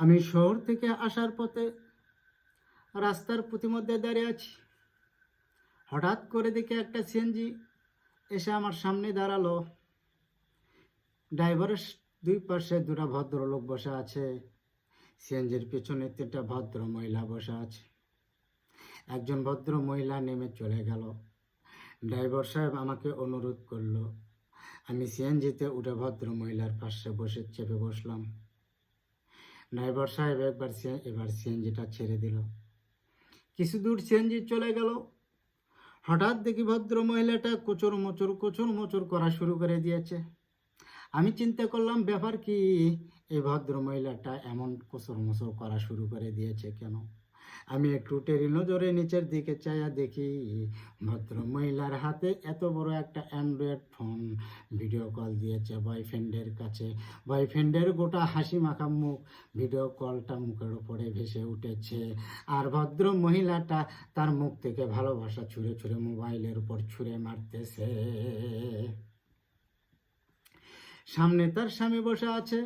আমি শহর থেকে আসার পথে রাস্তার প্রতিমধ্যে দাঁড়িয়ে আছি। হঠাৎ করে দেখে একটা সিএনজি এসে আমার সামনে দাঁড়াল। ড্রাইভারের দুই পাশে দুটা ভদ্রলোক বসে আছে। সিএনজির পেছনে তিনটা ভদ্র মহিলা বসে আছে। একজন ভদ্র মহিলা নেমে চলে গেল। ড্রাইভার সাহেব আমাকে অনুরোধ করল। আমি সিএনজিতে উঠে ভদ্র মহিলার পাশে বসে চেপে বসলাম। ড্রাইভার সাহেব একবার এবার সিএনজিটা ছেড়ে দিল। কিছু দূর সিএনজি চলে গেল। হঠাৎ দেখি ভদ্র মহিলাটা কোচর মোচর কোচর মোচর করা শুরু করে দিয়েছে। আমি চিন্তা করলাম, ব্যাপার কি? এই ভদ্র মহিলাটা এমন কোচর মোচর করা শুরু করে দিয়েছে কেন? আমি একটু টেরি নজরে নিচের দিকে চাইয়া দেখি ভদ্র মহিলার হাতে এত বড় একটা অ্যান্ড্রয়েড ফোন ভিডিও কল দিয়েছে বয়ফ্রেন্ডের কাছে। বয়ফ্রেন্ডের গোটা হাসি মাখা মুখ ভিডিও কলটা মুখের উপরে ভেসে উঠেছে। আর ভদ্র মহিলাটা তার মুখ থেকে ভালোবাসা ছুঁড়ে ছুঁড়ে মোবাইলের উপর ছুঁড়ে মারতেছে। সামনে তার স্বামী বসে আছে।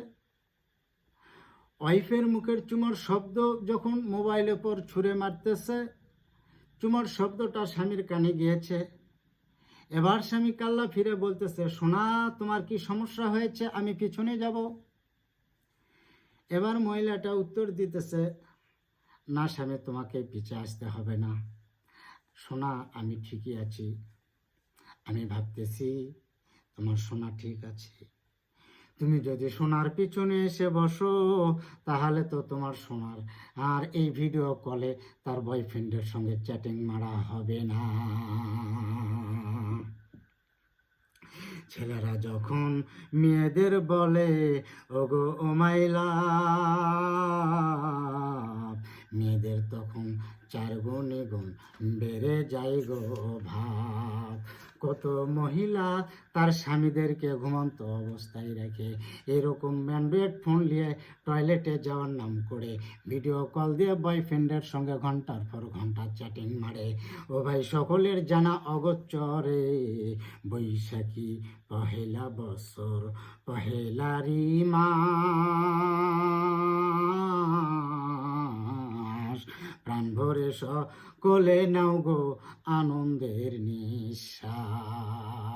ওয়াইফের মুখের চুমোর শব্দ যখন মোবাইলের উপর ছুঁড়ে মারতেছে, চুমোর শব্দটা স্বামীর কানে গিয়েছে। এবার স্বামী কাল্লা ফিরে বলতেছে, সোনা, তোমার কি সমস্যা হয়েছে? আমি পিছনে যাব। এবার মহিলাটা উত্তর দিতেছে, না স্বামী, তোমাকে পিছে আসতে হবে না। সোনা, আমি ঠিকই আছি। আমি ভাবতেছি তোমার সোনা ঠিক আছে। তুমি যদি সোনার পিছনে এসে বসো, তাহলে তো তোমার সোনার। আর এই ভিডিও কলে তার বয়ফ্রেন্ডের সঙ্গে চ্যাটিং মারা হবে না। ছেলেরা যখন মেয়েদের বলে, ওগো, ও মাইলা মেয়েদের তখন চার গুণে গুণ বেড়ে যায় গো ভাব কত মহিলা তার স্বামীদেরকে ঘুমন্ত অবস্থায় রেখে এরকম অ্যান্ড্রয়েড ফোন নিয়ে টয়লেটে যাওয়ার নাম করে ভিডিও কল দিয়ে বয়ফ্রেন্ডের সঙ্গে ঘণ্টার পর ঘণ্টা চ্যাটিং মারে। ও ভাই, সকলের জানা অগোচরে। বৈশাখী, পহেলা বছর পহেলারি মাস। প্রাণ ভরে সকলে নাও গো আনন্দের নিঃশ্বাস